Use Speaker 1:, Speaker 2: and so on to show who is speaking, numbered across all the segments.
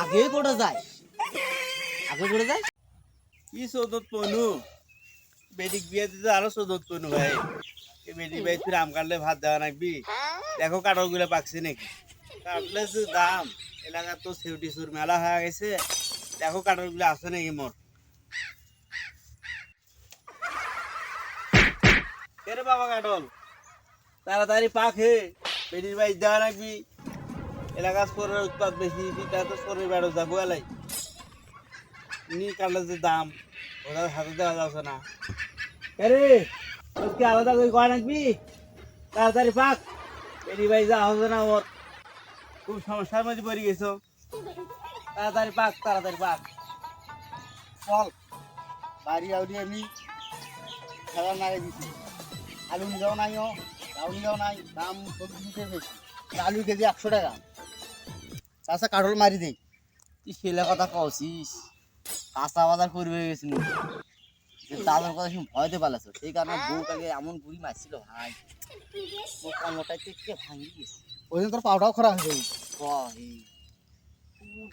Speaker 1: আগে করে যায়। আগে করে যায়।
Speaker 2: কি চৌদত পনু বেটিক বিয়ে দিতে আরও চৌদত পনু ভাই। এই বেটিক ভাই তুই আম কাটলে ভাত দেওয়া নাকবি? দেখো কাঠলগুলো পাকছে নাকি? কাটলে যে দাম। এলাকার তো সেউটি সুর মেলা হয়ে গেছে। দেখো কাঠলগুলো আছে নাকি মোর? কেরে বাবা কাঠল? তাড়াতাড়ি হে বেটির ভাই দেওয়া নাকবি এলাকার সরের উৎপাদ বেশি সেটা তো সরের বেড়ো যাব এলাই। নি কাটলে যে দাম, ওটা হাতে দেওয়া যাচ্ছে না। আরে তোকে আলাদা করে কয় রাখবি তাড়াতাড়ি পাক। এরি ভাই যা হবে না ওর। খুব সমস্যার মধ্যে পড়ে গেছো। তাড়াতাড়ি পাক তাড়াতাড়ি পাক।
Speaker 3: চল বাড়ি আউরি আমি। খেলা নাই দিছি। আলু নিলেও নাই ও লাউ নিলেও নাই দাম সবজি দিতে বেশি আলু কেজি একশো টাকা। চাষা কাঠল মারি দেই।
Speaker 1: তুই ছেলে কথা কছিস কাঁচা বাজার করবে গেছিল দাদার কথা শুনে ভয়তে পালাছ সেই কারণে বউ এমন গুড়ি মারছিল ভাই মোটা থেকে ভাঙি গেছে?
Speaker 3: ওই দিন তোর পাউটাও খরা হয়ে যাবে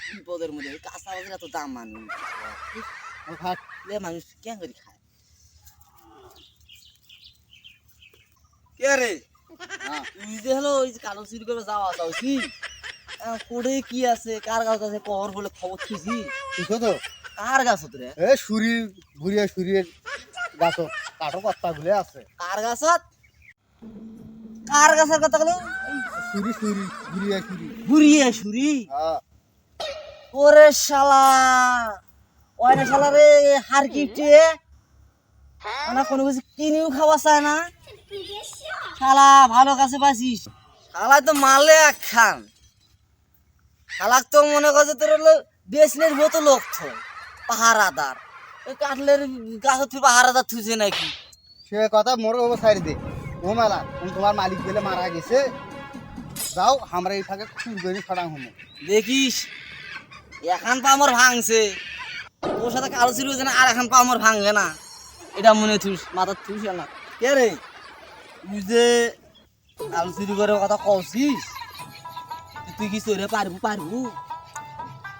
Speaker 1: বিপদের মধ্যে। কাঁচা বাজার এত দাম মানুষ। মানুষ কেন করে খায়?
Speaker 2: কে রে?
Speaker 1: হ্যাঁ, তুই যে হলো ওই কালো চুরি করে যাওয়া যাও কি? কোড়ে কি আছে? কার গাছ আছে? কহর বলে খবর খুঁজি
Speaker 3: ঠিক তো?
Speaker 1: কার গাছ রে?
Speaker 3: এ সুরি ঘুরিয়ে সুরিয়ে গাছ কাঠো কত্তা গুলে আছে।
Speaker 1: কার গাছত কার গাছের কথা বলো?
Speaker 3: সুরি সুরি ঘুরিয়ে সুরি।
Speaker 1: ঘুরিয়ে সুরি?
Speaker 3: হ্যাঁ।
Speaker 1: ওরে শালা! ওরে শালা রে হার কিটে মানে কোনো কিছু কিনেও খাওয়া চায় না। শালা ভালো কাছে পাইছিস। শালা তো মারলে এক খান। শালাক তো মনে করছে তোর হলো বেসনের মতো লোক তো পাহারাদার। ওই কাটলের গাছ তুই পাহারাদার থুছে নাকি।
Speaker 3: সে কথা মোর ও সাইড দে। ও মেলা তুমি তোমার মালিক গেলে মারা গেছে। যাও আমরা এই ফাঁকে চুর করে ছড়া হমো
Speaker 1: দেখিস এখন পা আমার ভাঙছে। ওর সাথে কারও ছিল আর এখন পা আমার ভাঙবে না। এটা মনে থুস মাথা থুস না কে রে? তুই যে আলু চুরি করে কথা কছিস তুই কি চোরে পারব পারব?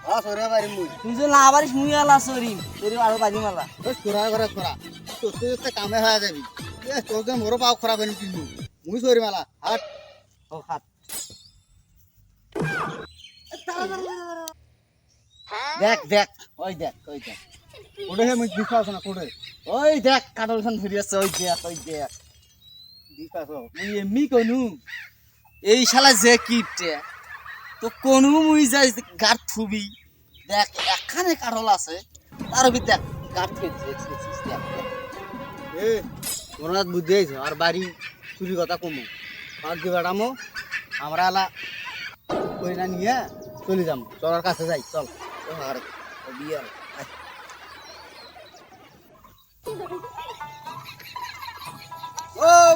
Speaker 3: হ্যাঁ সরে পারি মুই।
Speaker 1: তুই যে না পারিস মুই আলা চরি তোর আরও পারি মালা।
Speaker 3: ওই চোরা করে ছড়া তোর তো একটা কামে হয়ে যাবি। তোর যে মোরও পাও খারাপ হয়নি কিন্তু মুই সরি মেলা হাট।
Speaker 1: ও হাত দেখ দেখ ওই দেখ ওই দেখ।
Speaker 3: ওটা হে মুই বিশ্বাস না কোটে
Speaker 1: ওই দেখ কাটল খান ধরে আছে ওই দেখ ওই দেখ। মুই এমনি কনু। এই শালা যে কিটে তো কোনু মুই যাই গার থুবি। দেখ একখানে কাঠল আছে তার ভিতরে দেখ গার ফেলছে দেখ।
Speaker 3: এ মোর বুদ্ধি হয়েছে আর বাড়ি চুরি কথা কমো। আর দি বেড়ামো আমরা এলা কই নিয়ে চলে যাম। চলার কাছে যাই চল।
Speaker 1: ও আর বিয়ার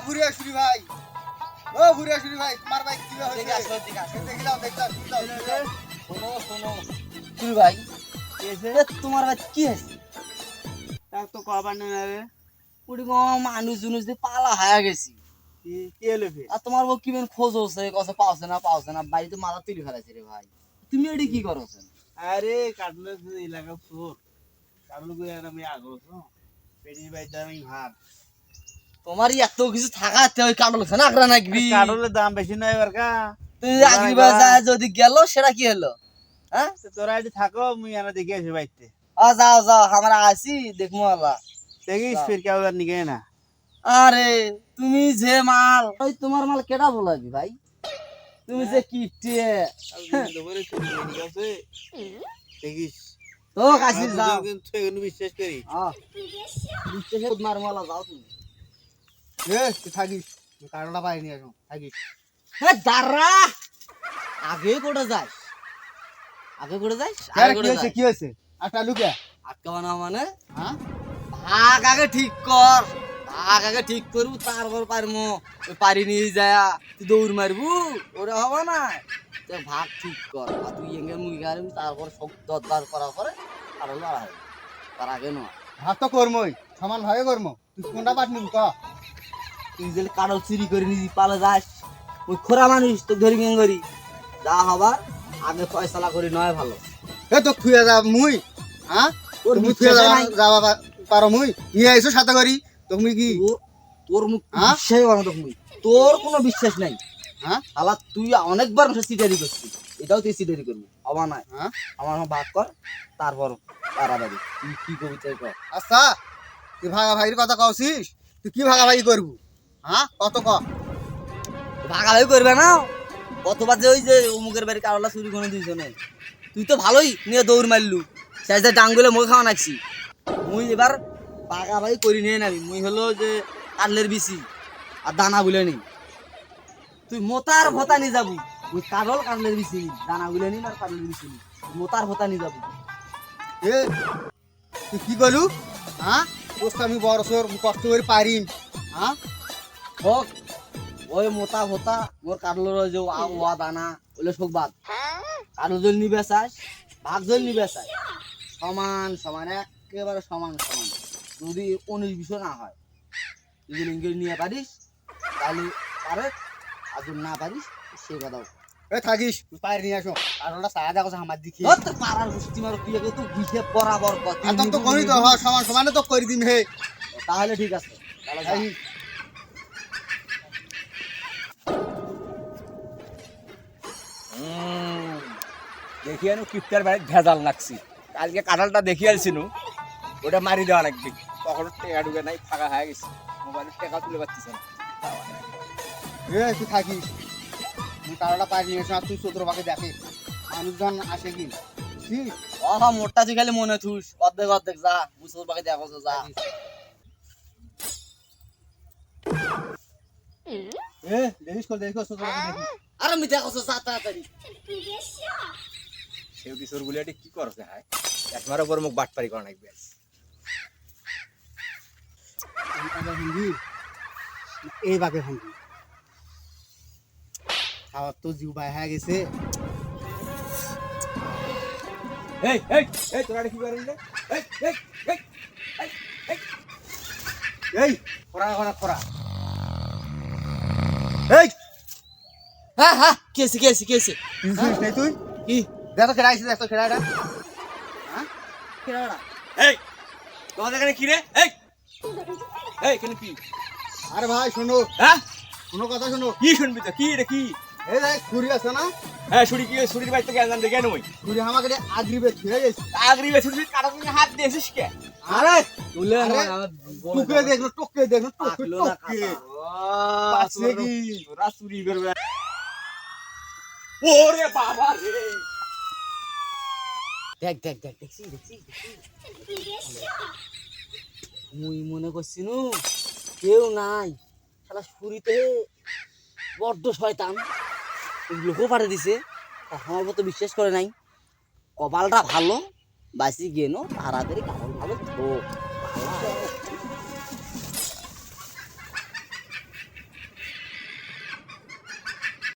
Speaker 3: ও ভুরিয়া ভাই। ও ভুরিয়া শুরি ভাই তোমার ভাই কি হয়েছে?
Speaker 1: দেখে আসো, দেখে আসো।
Speaker 3: দেখিলাম দেখতাম
Speaker 1: শোনো শোনো। তুই ভাই? এ তোমার ভাই কি আছে
Speaker 2: তাক তো কবার না রে।
Speaker 1: পুরি মানুষ জুনুষ দিয়ে পালা হায়া গেছি।
Speaker 2: কি কি হলো
Speaker 1: আর তোমার বউ কিবেন খোঁজ হচ্ছে? কথা পাওছে না পাওছে না। বাড়িতে মাথা তুলি ফেলাইছে রে ভাই। তুমি এটি কি করছেন
Speaker 2: আরে কাটলে এলাকা চোরগুলো আমি আগ্রহ পেটির ভাই আমি ভাত।
Speaker 1: তোমার এত কিছু থাকাতে ওই কাটল খানা আকরা নাকবি
Speaker 2: কাটলের দাম বেশি নয় এবার কা।
Speaker 1: তুই আগরিবার যায় যদি গেল সেটা কি হলো? হ্যাঁ?
Speaker 2: তোরা এটি থাকো মুই এনে দেখে আসি বাইতে
Speaker 1: আ যাও যাও আমরা আসি দেখব আল্লাহ
Speaker 2: দেখিস ফির কেউ আর নিকে না।
Speaker 1: আরে তুমি যে মাল ওই তোমার মাল কেডা বলাবি ভাই? তুমি যে কিটে
Speaker 2: গেছে দেখিস
Speaker 1: তো কাশি যাও।
Speaker 2: বিশ্বাস করি।
Speaker 1: বিশ্বাসে মার মালা যাও তুমি।
Speaker 3: এ তুই থাকিস। পাইনি এখন থাকিস।
Speaker 1: হ্যাঁ দাঁড়া। আগে করে যাস? আগে করে
Speaker 3: আরে
Speaker 1: আগে
Speaker 3: কি
Speaker 1: করে
Speaker 3: হয়েছে
Speaker 1: যাস?
Speaker 3: কি হয়েছে? আটটা লুকে
Speaker 1: আটকাবানা মানে?
Speaker 3: হ্যাঁ?
Speaker 1: ভাগ আগে ঠিক কর। ভাগ আগে ঠিক করব তারপর পারমো। ওই পারি নিয়ে যায় তুই দৌড় মারবু। ওরা হবে না। ভাগ ঠিক কর। আর তুই এঙ্গে মুই গাড়ি তারপর সব দরদার করার পরে আর হবে। তার আগে নয়।
Speaker 3: ভাত তো কর্মই সমান ভাবে কর্ম। তুই কোনটা পাঠ নিবি ক?
Speaker 1: তুই যদি কারও চুরি করে নিবি পালে যাস। ওই খোরা মানুষ তো ধরি কেন করি। যা হবার আগে ফয়সালা করি নয় ভালো।
Speaker 3: এ তো খুঁয়ে যা মুই হ্যাঁ?
Speaker 1: তোর
Speaker 3: তুমি খুঁয়ে
Speaker 1: বিশ্বাসে
Speaker 3: যাবা পারো মুই। নিয়ে আইসো সাথে করি। তুমি কি
Speaker 1: তোর মুখ
Speaker 3: হ্যাঁ?
Speaker 1: বিশ্বাসই করে না তো মুই। তোর কোনো বিশ্বাস নাই।
Speaker 3: হ্যাঁ?
Speaker 1: আলা তুই অনেকবার মানুষের সিটারি করছিস। এটাও তুই সিটারি করবি। আমার নাই।
Speaker 3: হ্যাঁ?
Speaker 1: আমার ভাগ কর তারপর তাড়াতাড়ি তুই কি করবি তাই কর?
Speaker 3: আচ্ছা তুই ভাগা ভাগাভাগির কথা কছিস তুই কি ভাগাভাগি করবু? হ্যাঁ? কত ক?
Speaker 1: ভাগাভাগি করবে না? কতবার যে ওই যে অমুকের বাড়ি কারলা চুরি করে দুইজনে। তুই তো ভালোই নিয়ে দৌড় মারলু। শেষ ডাঙ্গুলে মুখ খাওয়া নাকছি। মুই এবার ভাগাভাগি করি নিয়ে নাবি মুই হলো যে কাটলের বিচি আর দানা বুলে নি তুই মোতার ভতা নিয়ে যাবি। ওই কারল কাটলের বিচি নি, দানা বুলে নিন আর কাটলের বিচি নি। মোতার ভতা নিয়ে যাবি।
Speaker 3: এ তুই কি করলু? হ্যাঁ? আমি বড় সর কষ্ট করে পারিম। হ্যাঁ?
Speaker 1: হোক ওই মোতা ভোতা মোর কাটলোর যে ওয়া দানা ওগুলো সব বাদ। কাটলো জল নিবে চাস ভাগ জল নিবে চাস সমান সমান একেবারে সমান সমান। যদি উনিশ বিশও না হয় যদি লিঙ্গের নিয়ে পারিস তাহলে পারে আর যদি না পারিস সেই কথাও
Speaker 3: এ থাকিস পারি নিয়ে আসো। আর ওটা সায়া দেখো আমার দিকে।
Speaker 1: তোর পাড়ার গোষ্ঠী মারো তুই তো হিসেব বরাবর
Speaker 3: তোর তো করি তো হ্যাঁ, সমান সমানে তো করে দিম হে।
Speaker 1: তাহলে ঠিক আছে। তাহলে
Speaker 4: দেখি আনু কিপ্টার বাড়ির ভেজাল লাগছি কালকে কাঁঠালটা দেখি আলছিনু ওটা মারি দেওয়া লাগবে। তখন টেকা ঢুকে নাই ফাঁকা হয়ে গেছে। মোবাইলের টেকা তুলে পাচ্ছিস না।
Speaker 3: তুই থাকিস। তুই কারোটা পারি নিয়ে আর তুই চোদ্দ পাকে দেখে মানুষজন আসে কি?
Speaker 1: ও মোটটা তুই খালি মনে থুস। অর্ধেক অর্ধেক যা। মুসল পাকে দেখো যা।
Speaker 3: এ দেখিস কর দেখিস চোদ্দ পাকে দেখি
Speaker 1: আর আমি দেখো যা তাড়াতাড়ি।
Speaker 4: সেও কিশোর গুলি কি করছে হায়? একমার ওপর মুখ বাটপারি করা লাগবে।
Speaker 3: এই এই পাকে ভাঙ্গি খাওয়ার তো জিউ বাই হয়ে গেছে।
Speaker 4: এই এই এই তোরা কি করেন রে। এই এই এই।
Speaker 3: এই খরা খরা খরা এই
Speaker 1: হ্যাঁ হ্যাঁ কেসি কেসি কেসি
Speaker 3: তুই শুনিস নাই তুই?
Speaker 1: কি?
Speaker 3: দেখ তো খেলা আইসি দেখ তো খেলা এটা
Speaker 1: কেডাড়া
Speaker 4: এই তোমাদের এখানে কি রে? এই এই কেন কি?
Speaker 3: আরে ভাই শোনো।
Speaker 4: হ্যাঁ?
Speaker 3: শোনো কথা শোনো।
Speaker 4: কি শুনবি তো? কি রে কি?
Speaker 3: এই দেখ ছুরি আছে না?
Speaker 4: হ্যাঁ ছুরি কি ছুরির বাড়ি থেকে আনলাম দেখে নই
Speaker 3: ছুরি আমাকে আগরি বেশ ফিরে গেছে
Speaker 4: আগরি ছুরি কাটা তুমি হাত দিয়েছিস কে?
Speaker 3: আরে
Speaker 1: তুলে
Speaker 3: আরে, টুকে দেখল টুকে দেখল টুকে টুকে।
Speaker 4: ও
Speaker 3: কি?
Speaker 4: তোরা চুরি করবে ওরে বাবা রে।
Speaker 1: দেখ দেখ দেখ দেখছি দেখছি মুই মনে করছি নু, কেউ নাই। শালা শুরিতে বড্ড শয়তান। লোকও পাঠে দিছে। আমার মতো বিশ্বাস করে নাই। কপালটা ভালো বাসি গেনো তাড়াতাড়ি কাপড় ভালো। ধো